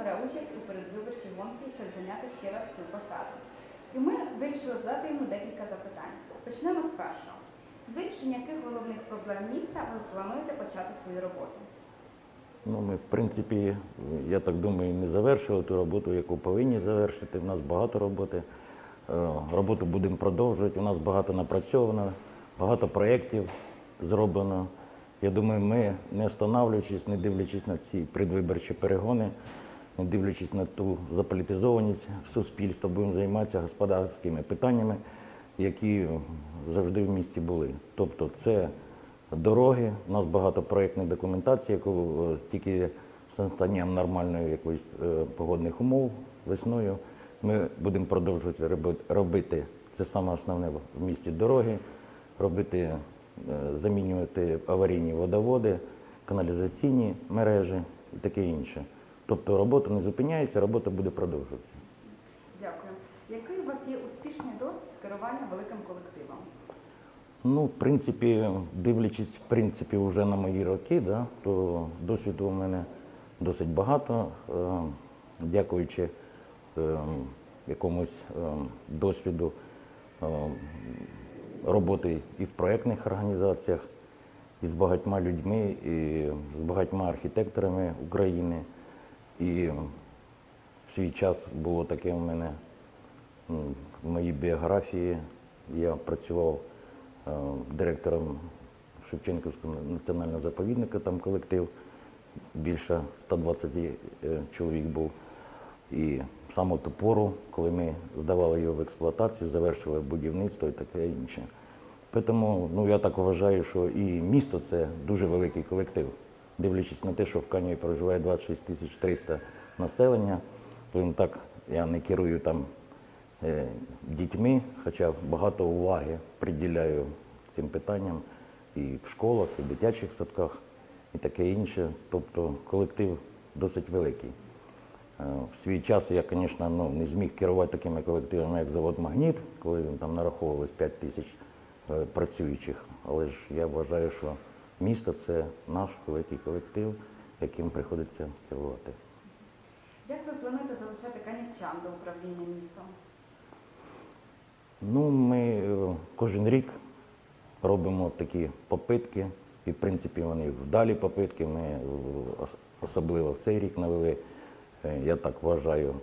бере участь у передвиборчій гонці, щоб зайняти ще раз цю посаду. І ми вирішили задати йому декілька запитань. Почнемо з першого. З вирішення яких головних проблем міста ви плануєте почати свою роботу? Ну, ми, в принципі, я так думаю, не завершили ту роботу, яку повинні завершити. У нас багато роботи. Е, Роботу будемо продовжувати. У нас багато напрацьовано, багато проєктів зроблено. Я думаю, ми не останавливаючись, не дивлячись на ці предвиборчі перегони, не дивлячись на ту заполітизованість суспільства, будемо займатися господарськими питаннями, які завжди в місті були. Тобто це дороги, у нас багато проєктної документації, яку е, тільки з настанням нормальної якоїсь е, погодних умов весною ми будемо продовжувати робити це саме основне в місті дороги, робити, е, замінювати аварійні водоводи, каналізаційні мережі і таке інше. Тобто робота не зупиняється, робота буде продовжуватися. Дякую. Який у вас є успішний досвід керування великим колективом? Ну, в принципі, дивлячись в принципі вже на мої роки, да, то досвіду у мене досить багато. Е, Дякуючи е, якомусь е, досвіду роботи і в проєктних організаціях, і з багатьма людьми, і з багатьма архітекторами України. І в свій час було таке у мене в моїй біографії. Я працював е, директором Шевченківського національного заповідника, там колектив більше 120 е, чоловік був. І саме ту пору, коли ми здавали його в експлуатацію, завершили будівництво і таке інше. Тому ну, я так вважаю, що і місто це дуже великий колектив. Дивлячись на те, що в Каніві проживає 26 тисяч 300 населення, так я не керую там е, дітьми, хоча багато уваги приділяю цим питанням і в школах, і в дитячих садках, і таке інше. Тобто колектив досить великий. Е, В свій час я, звісно, ну, не зміг керувати такими колективами, як завод Магніт, коли він там нараховувалось 5 тисяч е, працюючих. Але ж я вважаю, що місто це наш великий колектив, яким приходиться керувати. Як ви плануєте залучати канівчан до управління містом? Ну, ми е, кожен рік робимо такі попитки, і в принципі вони вдалі попитки. Ми е, особливо в цей рік навели, е, я так вважаю,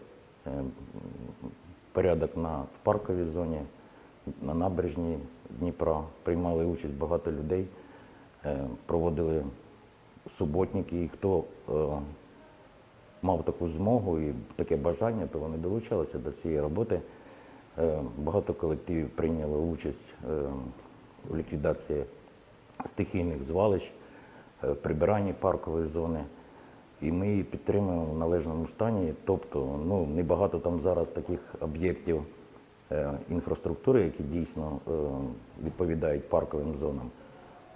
порядок на в парковій зоні, на набережній Дніпра. Приймали участь багато людей, проводили суботники, і хто е, мав таку змогу і таке бажання, то вони долучалися до цієї роботи. Е, Багато колективів прийняло участь е, у ліквідації стихійних звалищ, е, прибиранні паркової зони. І ми її підтримуємо в належному стані. Тобто, ну, небагато там зараз таких об'єктів е, інфраструктури, які дійсно е, відповідають парковим зонам.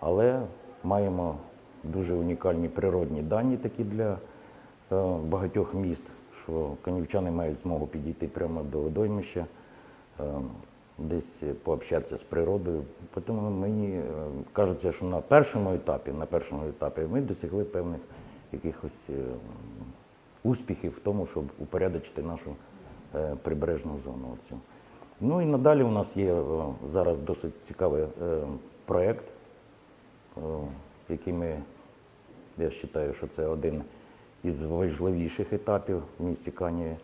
Але маємо дуже унікальні природні дані такі для е, багатьох міст, що канівчани мають змогу підійти прямо до водоймища, е, десь пообщатися з природою. Тому мені е, кажеться, що на першому етапі, на першому етапі ми досягли певних якихось успіхів в тому, щоб упорядочити нашу прибережну зону. Ну і надалі у нас є зараз досить цікавий проєкт, який ми, я вважаю, що це один із важливіших етапів в місті Каніві.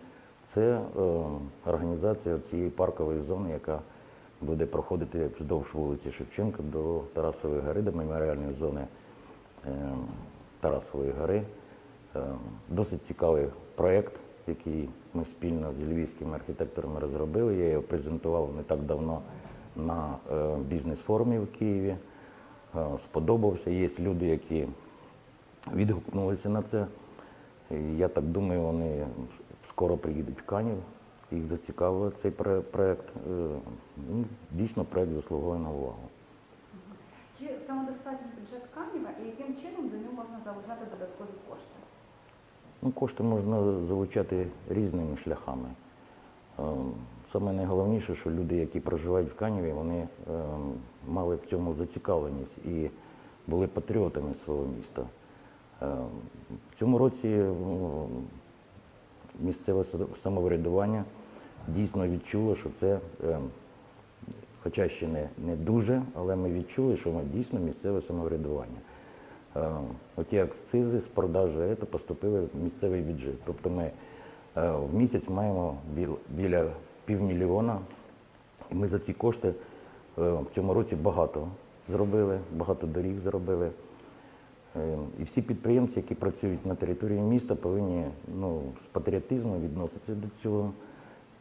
Це організація цієї паркової зони, яка буде проходити вздовж вулиці Шевченка до Тарасової гори, до меморіальної зони е, Тарасової гори. Е, Досить цікавий проєкт, який ми спільно з львівськими архітекторами розробили. Я його презентував не так давно на е, бізнес-форумі в Києві. Е, Сподобався. Є люди, які відгукнулися на це. І я так думаю, вони скоро приїдуть в Канів. Їх зацікавив цей проект. Е, ну, Дійсно, проект заслуговує на увагу. Чи самодостатній бюджет Канєва і яким чином до нього можна залучати додаткові кошти? Ну, кошти можна залучати різними шляхами. Саме найголовніше, що люди, які проживають в Каніві, вони е, мали в цьому зацікавленість і були патріотами свого міста. Е, В цьому році місцеве самоврядування дійсно відчуло, що це, е, хоча ще не, не дуже, але ми відчули, що ми дійсно місцеве самоврядування. Оті акцизи з продажу ета поступили в місцевий бюджет. Тобто ми е, в місяць маємо біля півмільйона, ми за ці кошти е, в цьому році багато зробили, багато доріг зробили. Е, І всі підприємці, які працюють на території міста, повинні ну, з патріотизмом відноситися до цього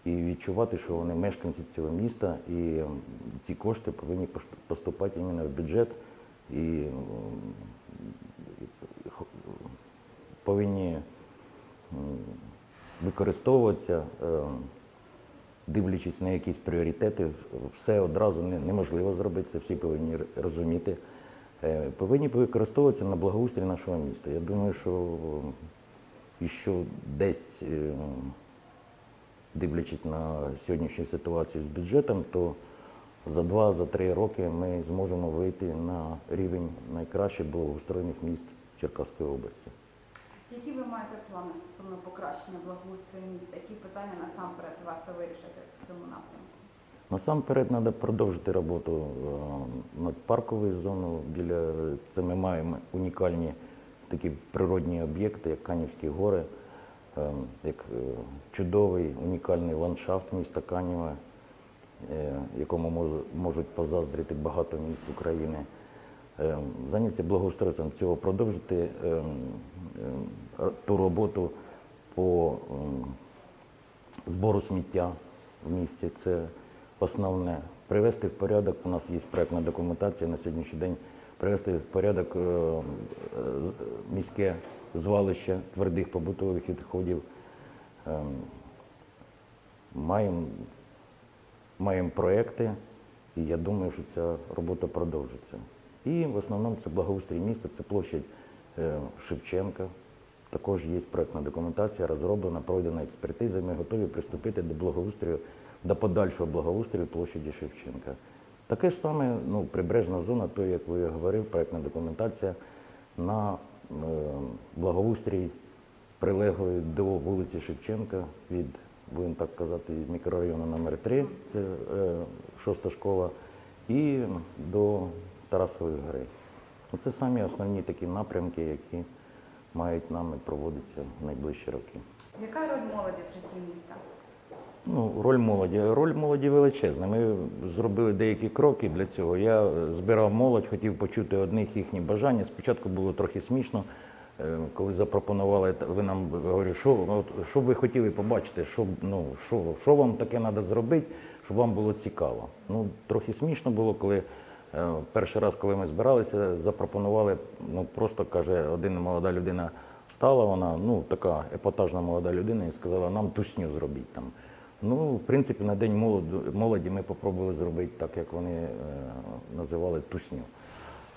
і відчувати, що вони мешканці цього міста, і ем, ці кошти повинні поступати іменно в бюджет і повинні використовуватися, дивлячись на якісь пріоритети, все одразу неможливо зробити, це всі повинні розуміти. Е, Повинні використовуватися на благоустрій нашого міста. Я думаю, що що десь, е, дивлячись на сьогоднішню ситуацію з бюджетом, то за два-три роки ми зможемо вийти на рівень найкращих благоустроєних міст Черкаської області. Які ви маєте плани стосовно покращення благоустрою міста? Які питання насамперед варто вирішити в цьому напрямку? Насамперед треба продовжити роботу е, над парковою зоною. Біля це ми маємо унікальні такі природні об'єкти, як Канівські гори, е, як е, чудовий унікальний ландшафт міста Канєва, якому можуть позаздрити багато міст України. Е, Зайняться благоустройством цього, продовжити е, м, е, р- ту роботу по збору сміття в місті. Це основне. Привести в порядок, у нас є проєктна документація на сьогоднішній день, привести в порядок міське звалище твердих побутових відходів. Ем, Маємо, маємо проекти, і я думаю, що ця робота продовжиться. І в основному це благоустрій міста, це площадь е, Шевченка. Також є проектна документація, розроблена, пройдена експертиза. Ми готові приступити до благоустрою, до подальшого благоустрою площаді Шевченка. Таке ж саме ну, прибережна зона, то, як ви говорив, проектна документація на е, благоустрій прилеглої до вулиці Шевченка від, будемо так казати, мікрорайону номер 3 це е, шоста школа, і до Тарасової гори. Це самі основні такі напрямки, які мають нами проводитися в найближчі роки. Яка роль молоді в житті міста? Ну, роль молоді. Роль молоді величезна. Ми зробили деякі кроки для цього. Я збирав молодь, хотів почути одних їхні бажання. Спочатку було трохи смішно, е, коли запропонували, ви нам говорю, що, ну, що б ви хотіли побачити, що, ну, що, що вам таке треба зробити, щоб вам було цікаво. Ну, трохи смішно було, коли перший раз, коли ми збиралися, запропонували, ну просто каже, один молода людина встала, вона ну така епатажна молода людина, і сказала, нам тусню зробіть там. Ну, в принципі, на День молоді ми спробували зробити так, як вони е, називали тусню.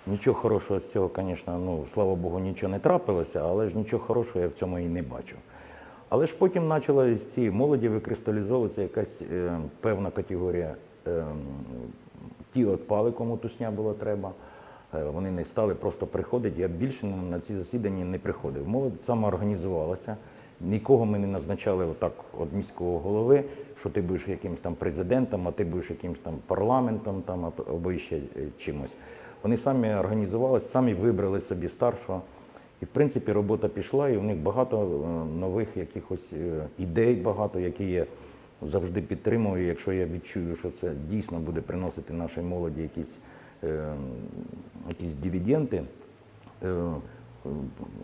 Нічого хорошого з цього, звісно, ну, слава Богу, нічого не трапилося, але ж нічого хорошого я в цьому і не бачу. Але ж потім почала з цієї молоді викристалізовуватися якась е, певна категорія. Е, ті відпали, кому тусня було треба. Е, Вони не стали просто приходити. Я більше на- ці засідання не приходив. Молодь самоорганізувалася. Нікого ми не назначали отак від міського голови, що ти будеш якимось там президентом, а ти будеш якимось там парламентом там, або- ще е, чимось. Вони самі організувалися, самі вибрали собі старшого. І в принципі робота пішла, і у них багато е, нових якихось ідей, багато, які я завжди підтримую. Якщо я відчую, що це дійсно буде приносити нашій молоді якісь, е, якісь дивіденди е,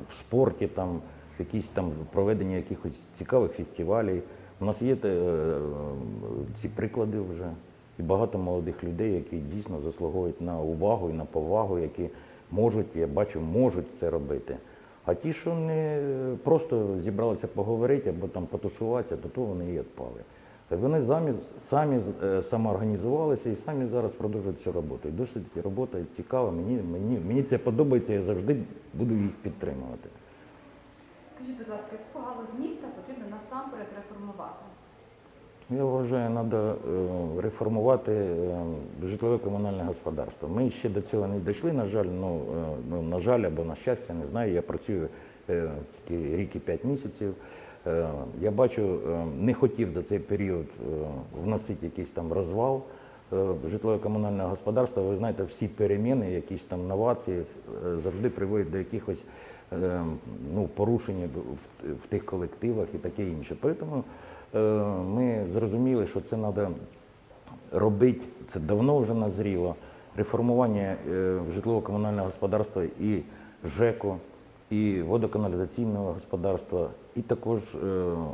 в спорті, там, якісь там проведення якихось цікавих фестивалів. У нас є е, ці приклади вже. І багато молодих людей, які дійсно заслуговують на увагу і на повагу, які можуть, я бачу, можуть це робити. А ті, що не просто зібралися поговорити або там потусуватися, то то вони і відпали. Вони самі, самі е, самоорганізувалися і самі зараз продовжують цю роботу. І досить робота цікава, мені, мені, мені це подобається, я завжди буду їх підтримувати. Скажіть, будь ласка, яку галузь міста потрібно насамперед реформувати? Я вважаю, треба реформувати е, житлово-комунальне господарство. Ми ще до цього не дійшли, на жаль, ну, е, ну на жаль, або на щастя, не знаю. Я працюю тільки рік і п'ять місяців. Е, Я бачу, е, не хотів за цей період е, вносити якийсь там розвал житлово-комунальне господарство. Ви знаєте, всі переміни, якісь там новації завжди приводять до якихось ну, порушень в, тих колективах і таке інше. Тому ми зрозуміли, що це треба робити, це давно вже назріло. Реформування житлово-комунального господарства і ЖЕКу, і водоканалізаційного господарства, і також е,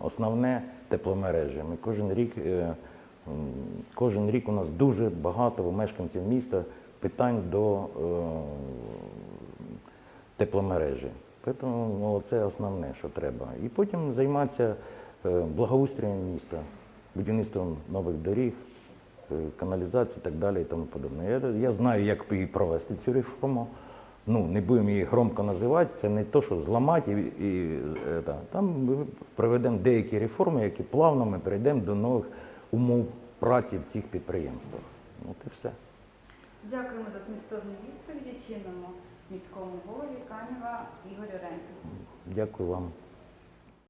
основне тепломережі. Ми кожен рік, е, кожен рік у нас дуже багато у мешканців міста питань до е, тепломережі. Тому ну, це основне, що треба. І потім займатися благоустроєм міста, будівництвом нових доріг, каналізації і так далі і тому подобне. Я, я знаю, як провести цю реформу. Ну, не будемо її громко називати, це не то, що зламати і, і е, та. там ми проведемо деякі реформи, які плавно ми перейдемо до нових умов праці в цих підприємствах. От і все. Дякуємо за змістовні відповіді чинному міському голові Канєва Ігорю Ренківську. Дякую вам.